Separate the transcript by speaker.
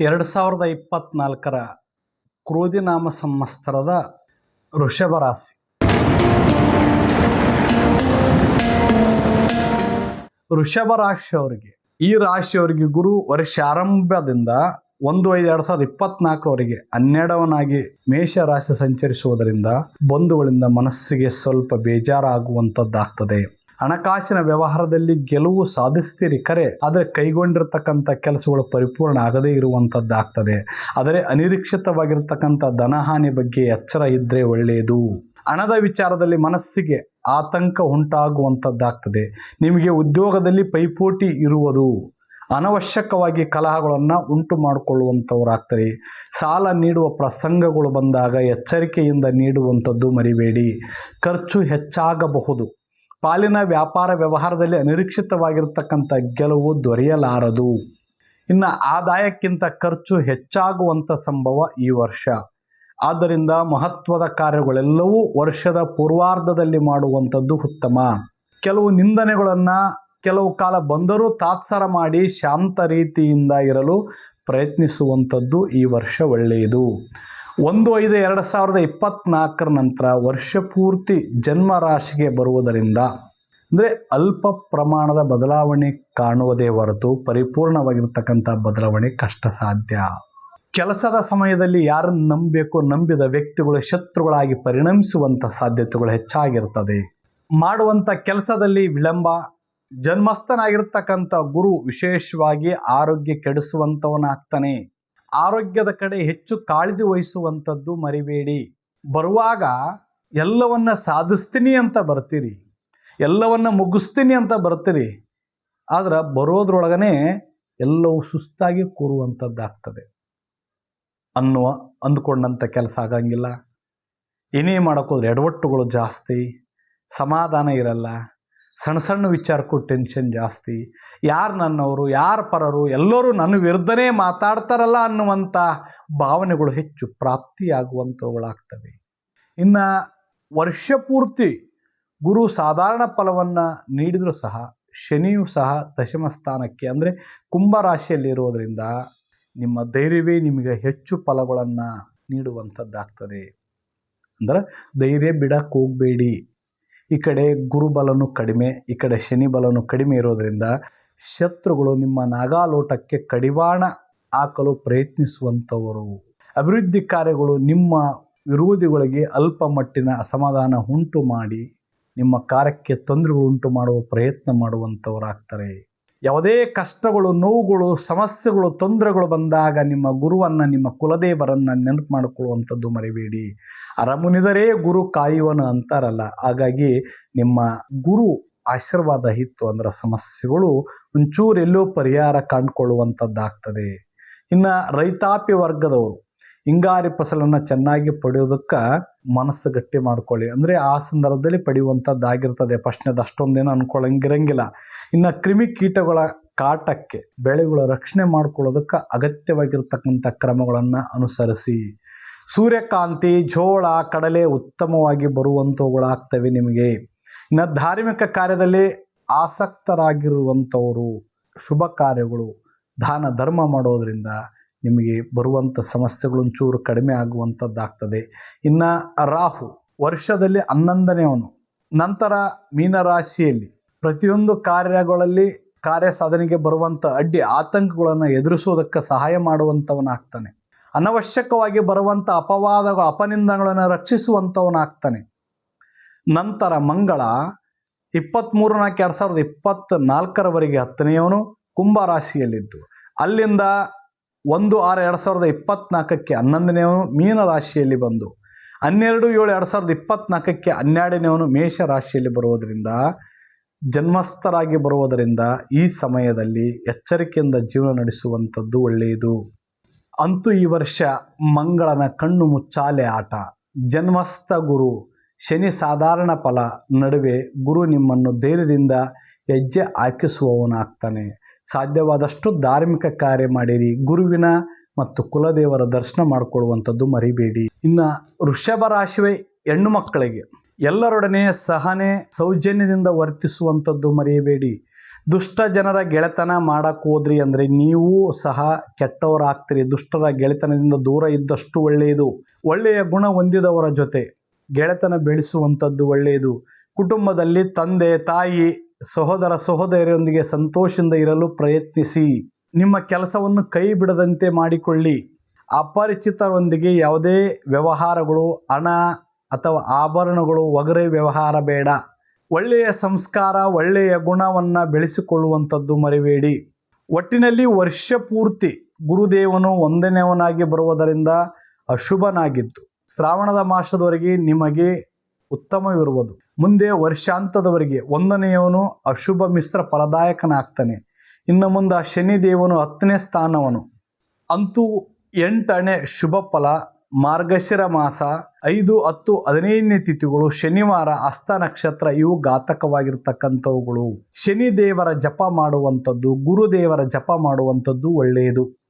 Speaker 1: ಎರಡು ಸಾವಿರದ ಇಪ್ಪತ್ನಾಲ್ಕರ ಕ್ರೋಧಿನಾಮ ಸಂವತ್ಸರದ ವೃಷಭ ರಾಶಿ. ವೃಷಭ ರಾಶಿಯವರಿಗೆ, ಈ ರಾಶಿಯವರಿಗೆ ಗುರು ವರ್ಷ ಆರಂಭದಿಂದ ಒಂದು ಐದು ಎರಡು ಸಾವಿರದ ಇಪ್ಪತ್ನಾಲ್ಕರವರೆಗೆ ಹನ್ನೆರಡವನಾಗಿ ಮೇಷ ರಾಶಿ ಸಂಚರಿಸುವುದರಿಂದ ಬಂಧುಗಳಿಂದ ಮನಸ್ಸಿಗೆ ಸ್ವಲ್ಪ ಬೇಜಾರಾಗುವಂಥದ್ದಾಗ್ತದೆ ಹಣಕಾಸಿನ ವ್ಯವಹಾರದಲ್ಲಿ ಗೆಲುವು ಸಾಧಿಸ್ತೀರಿ ಕರೆ, ಆದರೆ ಕೈಗೊಂಡಿರತಕ್ಕಂಥ ಕೆಲಸಗಳು ಪರಿಪೂರ್ಣ ಆಗದೇ ಇರುವಂಥದ್ದಾಗ್ತದೆ. ಆದರೆ ಅನಿರೀಕ್ಷಿತವಾಗಿರ್ತಕ್ಕಂಥ ಧನಹಾನಿ ಬಗ್ಗೆ ಎಚ್ಚರ ಇದ್ದರೆ ಒಳ್ಳೆಯದು ಹಣದ ವಿಚಾರದಲ್ಲಿ ಮನಸ್ಸಿಗೆ ಆತಂಕ ಉಂಟಾಗುವಂಥದ್ದಾಗ್ತದೆ. ನಿಮಗೆ ಉದ್ಯೋಗದಲ್ಲಿ ಪೈಪೋಟಿ ಇರುವುದು, ಅನವಶ್ಯಕವಾಗಿ ಕಲಹಗಳನ್ನು ಉಂಟು ಮಾಡಿಕೊಳ್ಳುವಂಥವರಾಗ್ತಾರೆ. ಸಾಲ ನೀಡುವ ಪ್ರಸಂಗಗಳು ಬಂದಾಗ ಎಚ್ಚರಿಕೆಯಿಂದ ನೀಡುವಂಥದ್ದು ಮರಿಬೇಡಿ. ಖರ್ಚು ಹೆಚ್ಚಾಗಬಹುದು. ಪಾಲಿನ ವ್ಯಾಪಾರ ವ್ಯವಹಾರದಲ್ಲಿ ಅನಿರೀಕ್ಷಿತವಾಗಿರತಕ್ಕಂಥ ಗೆಲುವು ದೊರೆಯಲಾರದು. ಇನ್ನು ಆದಾಯಕ್ಕಿಂತ ಖರ್ಚು ಹೆಚ್ಚಾಗುವಂಥ ಸಂಭವ ಈ ವರ್ಷ. ಆದ್ದರಿಂದ ಮಹತ್ವದ ಕಾರ್ಯಗಳೆಲ್ಲವೂ ವರ್ಷದ ಪೂರ್ವಾರ್ಧದಲ್ಲಿ ಮಾಡುವಂಥದ್ದು ಉತ್ತಮ. ಕೆಲವು ನಿಂದನೆಗಳನ್ನು ಕೆಲವು ಕಾಲ ಬಂದರೂ ತಾತ್ಸಾರ ಮಾಡಿ ಶಾಂತ ರೀತಿಯಿಂದ ಇರಲು ಪ್ರಯತ್ನಿಸುವಂಥದ್ದು ಈ ವರ್ಷ ಒಳ್ಳೆಯದು. ಒಂದು ಐದು ಎರಡು ಸಾವಿರದ ಇಪ್ಪತ್ತ್ನಾಲ್ಕರ ನಂತರ ವರ್ಷ ಪೂರ್ತಿ ಜನ್ಮ ರಾಶಿಗೆ ಬರುವುದರಿಂದ, ಅಂದರೆ ಅಲ್ಪ ಪ್ರಮಾಣದ ಬದಲಾವಣೆ ಕಾಣುವುದೇ ಹೊರತು ಪರಿಪೂರ್ಣವಾಗಿರ್ತಕ್ಕಂಥ ಬದಲಾವಣೆ ಕಷ್ಟ ಸಾಧ್ಯ. ಕೆಲಸದ ಸಮಯದಲ್ಲಿ ಯಾರನ್ನು ನಂಬಬೇಕು ನಂಬಿದ ವ್ಯಕ್ತಿಗಳು ಶತ್ರುಗಳಾಗಿ ಪರಿಣಮಿಸುವಂಥ ಸಾಧ್ಯತೆಗಳು ಹೆಚ್ಚಾಗಿರ್ತದೆ. ಮಾಡುವಂಥ ಕೆಲಸದಲ್ಲಿ ವಿಳಂಬ, ಜನ್ಮಸ್ಥನಾಗಿರ್ತಕ್ಕಂಥ ಗುರು ವಿಶೇಷವಾಗಿ ಆರೋಗ್ಯ ಕೆಡಿಸುವಂಥವನಾಗ್ತಾನೆ. ಆರೋಗ್ಯದ ಕಡೆ ಹೆಚ್ಚು ಕಾಳಜಿ ವಹಿಸುವಂಥದ್ದು ಮರಿಬೇಡಿ. ಬರುವಾಗ ಎಲ್ಲವನ್ನ ಸಾಧಿಸ್ತೀನಿ ಅಂತ ಬರ್ತೀರಿ. ಎಲ್ಲವನ್ನ ಮುಗಿಸ್ತೀನಿ ಅಂತ ಬರ್ತೀರಿ. ಆದ್ರೆ ಬರೋದ್ರೊಳಗನೆ ಎಲ್ಲವೂ ಸುಸ್ತಾಗಿ ಕೂರುವಂಥದ್ದಾಗ್ತದೆ. ಅನ್ನುವ ಅಂದ್ಕೊಂಡಂಥ ಕೆಲಸ ಆಗಂಗಿಲ್ಲ. ಏನೇ ಮಾಡೋಕ್ಕೋದ್ರೆ ಎಡವಟ್ಟುಗಳು ಜಾಸ್ತಿ. ಸಮಾಧಾನ ಇರಲ್ಲ. ಸಣ್ಣ ಸಣ್ಣ ವಿಚಾರಕ್ಕೂ ಟೆನ್ಷನ್ ಜಾಸ್ತಿ. ಯಾರು ನನ್ನವರು, ಯಾರು ಪರರು, ಎಲ್ಲರೂ ನನ್ನ ವಿರುದ್ಧನೇ ಮಾತಾಡ್ತಾರಲ್ಲ ಅನ್ನುವಂಥ ಭಾವನೆಗಳು ಹೆಚ್ಚು ಪ್ರಾಪ್ತಿಯಾಗುವಂಥವುಗಳಾಗ್ತವೆ. ಇನ್ನು ವರ್ಷ ಪೂರ್ತಿ ಗುರು ಸಾಧಾರಣ ಫಲವನ್ನು ನೀಡಿದರೂ ಸಹ, ಶನಿಯೂ ಸಹ ದಶಮ ಸ್ಥಾನಕ್ಕೆ ಅಂದರೆ ಕುಂಭರಾಶಿಯಲ್ಲಿರೋದರಿಂದ ನಿಮ್ಮ ಧೈರ್ಯವೇ ನಿಮಗೆ ಹೆಚ್ಚು ಫಲಗಳನ್ನು ನೀಡುವಂಥದ್ದಾಗ್ತದೆ. ಅಂದ್ರೆ ಧೈರ್ಯ ಬಿಡಕ್ಕೆ ಹೋಗಬೇಡಿ. ಈ ಕಡೆ ಗುರುಬಲನು ಕಡಿಮೆ, ಈ ಕಡೆ ಶನಿ ಬಲನು ಕಡಿಮೆ ಇರೋದರಿಂದ ಶತ್ರುಗಳು ನಿಮ್ಮ ನಾಗಾಲೋಟಕ್ಕೆ ಕಡಿವಾಣ ಹಾಕಲು ಪ್ರಯತ್ನಿಸುವಂಥವರು. ಅಭಿವೃದ್ಧಿ ಕಾರ್ಯಗಳು ನಿಮ್ಮ ವಿರೋಧಿಗಳಿಗೆ ಅಲ್ಪ ಮಟ್ಟಿನ ಅಸಮಾಧಾನ ಉಂಟು ಮಾಡಿ ನಿಮ್ಮ ಕಾರ್ಯಕ್ಕೆ ತೊಂದರೆಗಳು ಉಂಟು ಮಾಡುವ ಪ್ರಯತ್ನ ಮಾಡುವಂಥವರಾಗ್ತಾರೆ. ಯಾವುದೇ ಕಷ್ಟಗಳು, ನೋವುಗಳು, ಸಮಸ್ಯೆಗಳು, ತೊಂದರೆಗಳು ಬಂದಾಗ ನಿಮ್ಮ ಗುರುವನ್ನು, ನಿಮ್ಮ ಕುಲದೇವರನ್ನು ನೆನಪು ಮಾಡಿಕೊಳ್ಳುವಂಥದ್ದು ಮರಿಬೇಡಿ. ಅರಮುನಿದರೇ ಗುರು ಕಾಯುವನು ಅಂತಾರಲ್ಲ, ಹಾಗಾಗಿ ನಿಮ್ಮ ಗುರು ಆಶೀರ್ವಾದ ಇತ್ತು ಅಂದರೆ ಸಮಸ್ಯೆಗಳು ಒಂಚೂರು ಎಲ್ಲೋ ಪರಿಹಾರ ಕಂಡುಕೊಳ್ಳುವಂಥದ್ದಾಗ್ತದೆ. ಇನ್ನು ರೈತಾಪಿ ವರ್ಗದವರು ಹಿಂಗಾರಿ ಫಸಲನ್ನು ಚೆನ್ನಾಗಿ ಪಡೆಯೋದಕ್ಕೆ ಮನಸ್ಸು ಗಟ್ಟಿ ಮಾಡ್ಕೊಳ್ಳಿ. ಅಂದರೆ ಆ ಸಂದರ್ಭದಲ್ಲಿ ಪಡೆಯುವಂಥದ್ದಾಗಿರ್ತದೆ ಫಸ್ಟ್ನೇದು ಅಷ್ಟೊಂದೇನು ಅನ್ಕೊಳ್ಳಂಗಿರಂಗಿಲ್ಲ ಇನ್ನು ಕ್ರಿಮಿ ಕೀಟಗಳ ಕಾಟಕ್ಕೆ ಬೆಳೆಗಳ ರಕ್ಷಣೆ ಮಾಡ್ಕೊಳ್ಳೋದಕ್ಕೆ ಅಗತ್ಯವಾಗಿರ್ತಕ್ಕಂಥ ಕ್ರಮಗಳನ್ನು ಅನುಸರಿಸಿ. ಸೂರ್ಯಕಾಂತಿ, ಜೋಳ, ಕಡಲೆ ಉತ್ತಮವಾಗಿ ಬರುವಂಥವುಗಳಾಗ್ತವೆ ನಿಮಗೆ. ಇನ್ನು ಧಾರ್ಮಿಕ ಕಾರ್ಯದಲ್ಲಿ ಆಸಕ್ತರಾಗಿರುವಂಥವರು, ಶುಭ ಕಾರ್ಯಗಳು, ದಾನ, ಧರ್ಮ ಮಾಡೋದರಿಂದ ನಿಮಗೆ ಬರುವಂಥ ಸಮಸ್ಯೆಗಳು ಒಂಚೂರು ಕಡಿಮೆ ಆಗುವಂಥದ್ದಾಗ್ತದೆ. ಇನ್ನು ರಾಹು ವರ್ಷದಲ್ಲಿ ಹನ್ನೊಂದನೆಯವನು ನಂತರ ಮೀನರಾಶಿಯಲ್ಲಿ ಪ್ರತಿಯೊಂದು ಕಾರ್ಯಗಳಲ್ಲಿ ಕಾರ್ಯ ಸಾಧನೆಗೆ ಬರುವಂಥ ಅಡ್ಡಿ, ಆತಂಕಗಳನ್ನು ಎದುರಿಸುವುದಕ್ಕೆ ಸಹಾಯ ಮಾಡುವಂಥವನಾಗ್ತಾನೆ. ಅನವಶ್ಯಕವಾಗಿ ಬರುವಂಥ ಅಪವಾದಗಳು ಅಪನಿಂದಗಳನ್ನು ರಕ್ಷಿಸುವಂಥವನಾಗ್ತಾನೆ. ನಂತರ ಮಂಗಳ ಇಪ್ಪತ್ತ್ಮೂರು ನಾಲ್ಕು ಎರಡು ಸಾವಿರದ ಇಪ್ಪತ್ತ್ ನಾಲ್ಕರವರೆಗೆ ಹತ್ತನೆಯವನು ಕುಂಭ ರಾಶಿಯಲ್ಲಿದ್ದು. ಅಲ್ಲಿಂದ ಒಂದು ಆರು ಎರಡು ಸಾವಿರದ ಇಪ್ಪತ್ತ್ನಾಲ್ಕಕ್ಕೆ ಹನ್ನೊಂದನೆಯವನು ಮೀನ ರಾಶಿಯಲ್ಲಿ ಬಂದು, ಹನ್ನೆರಡು ಏಳು ಎರಡು ಸಾವಿರದ ಇಪ್ಪತ್ತ್ನಾಲ್ಕಕ್ಕೆ ಹನ್ನೆರಡನೇವನು ಮೇಷ ರಾಶಿಯಲ್ಲಿ ಬರುವುದರಿಂದ, ಜನ್ಮಸ್ಥರಾಗಿ ಬರುವುದರಿಂದ ಈ ಸಮಯದಲ್ಲಿ ಎಚ್ಚರಿಕೆಯಿಂದ ಜೀವನ ನಡೆಸುವಂಥದ್ದು ಒಳ್ಳೆಯದು. ಅಂತೂ ಈ ವರ್ಷ ಮಂಗಳನ ಕಣ್ಣು ಮುಚ್ಚಾಲೆ ಆಟ. ಜನ್ಮಸ್ಥ ಗುರು, ಶನಿ ಸಾಧಾರಣ ಫಲ, ನಡುವೆ ಗುರು ನಿಮ್ಮನ್ನು ಧೈರ್ಯದಿಂದ ಹೆಜ್ಜೆ ಹಾಕಿಸುವವನಾಗ್ತಾನೆ. ಸಾಧ್ಯವಾದಷ್ಟು ಧಾರ್ಮಿಕ ಕಾರ್ಯ ಮಾಡಿರಿ. ಗುರುವಿನ ಮತ್ತು ಕುಲದೇವರ ದರ್ಶನ ಮಾಡಿಕೊಳ್ಳುವಂಥದ್ದು ಮರಿಬೇಡಿ. ಇನ್ನು ವೃಷಭ ರಾಶಿವೆ ಹೆಣ್ಣು ಮಕ್ಕಳಿಗೆ. ಎಲ್ಲರೊಡನೆ ಸಹನೆ, ಸೌಜನ್ಯದಿಂದ ವರ್ತಿಸುವಂಥದ್ದು ಮರೆಯಬೇಡಿ. ದುಷ್ಟ ಜನರ ಗೆಳೆತನ ಮಾಡಕ್ಕೆ ಹೋದ್ರಿ ಅಂದರೆ ನೀವು ಸಹ ಕೆಟ್ಟವರಾಗ್ತೀರಿ. ದುಷ್ಟರ ಗೆಳೆತನದಿಂದ ದೂರ ಇದ್ದಷ್ಟು ಒಳ್ಳೆಯದು. ಒಳ್ಳೆಯ ಗುಣ ಹೊಂದಿದವರ ಜೊತೆ ಗೆಳೆತನ ಬೆಳೆಸುವಂಥದ್ದು ಒಳ್ಳೆಯದು. ಕುಟುಂಬದಲ್ಲಿ ತಂದೆ, ತಾಯಿ ಸಹೋದರ ಸಹೋದರಿಯೊಂದಿಗೆ ಸಂತೋಷದಿಂದ ಇರಲು ಪ್ರಯತ್ನಿಸಿ. ನಿಮ್ಮ ಕೆಲಸವನ್ನು ಕೈ ಬಿಡದಂತೆ ಮಾಡಿಕೊಳ್ಳಿ. ಅಪರಿಚಿತರೊಂದಿಗೆ ಯಾವುದೇ ವ್ಯವಹಾರಗಳು, ಹಣ ಅಥವಾ ಆಭರಣಗಳು ಒಗರೆ ವ್ಯವಹಾರ ಬೇಡ. ಒಳ್ಳೆಯ ಸಂಸ್ಕಾರ, ಒಳ್ಳೆಯ ಗುಣವನ್ನು ಬೆಳೆಸಿಕೊಳ್ಳುವಂಥದ್ದು ಮರಿಬೇಡಿ. ಒಟ್ಟಿನಲ್ಲಿ ವರ್ಷ ಪೂರ್ತಿ ಗುರುದೇವನು ಒಂದನೇವನಾಗಿ ಬರುವುದರಿಂದ ಅಶುಭನಾಗಿದ್ದು. ಶ್ರಾವಣದ ಮಾಸದವರೆಗೆ ನಿಮಗೆ ಉತ್ತಮವಿರುವುದು. ಮುಂದೆ ವರ್ಷಾಂತದವರೆಗೆ ಒಂದನೆಯವನು ಅಶುಭ ಮಿಶ್ರ ಫಲದಾಯಕನಾಗ್ತಾನೆ. ಇನ್ನು ಮುಂದೆ ಆ ಶನಿದೇವನು ಹತ್ತನೇ ಸ್ಥಾನವನು. ಅಂತೂ ಎಂಟನೇ ಶುಭ ಫಲ, ಮಾರ್ಗಶಿರ ಮಾಸ, ಐದು, ಹತ್ತು, ಹದಿನೈದನೇ ತಿಥಿಗಳು, ಶನಿವಾರ ಹಸ್ತ ನಕ್ಷತ್ರ ಇವು ಘಾತಕವಾಗಿರ್ತಕ್ಕಂಥವುಗಳು. ಶನಿ ದೇವರ ಜಪ ಮಾಡುವಂಥದ್ದು, ಗುರುದೇವರ ಜಪ ಮಾಡುವಂಥದ್ದು ಒಳ್ಳೆಯದು.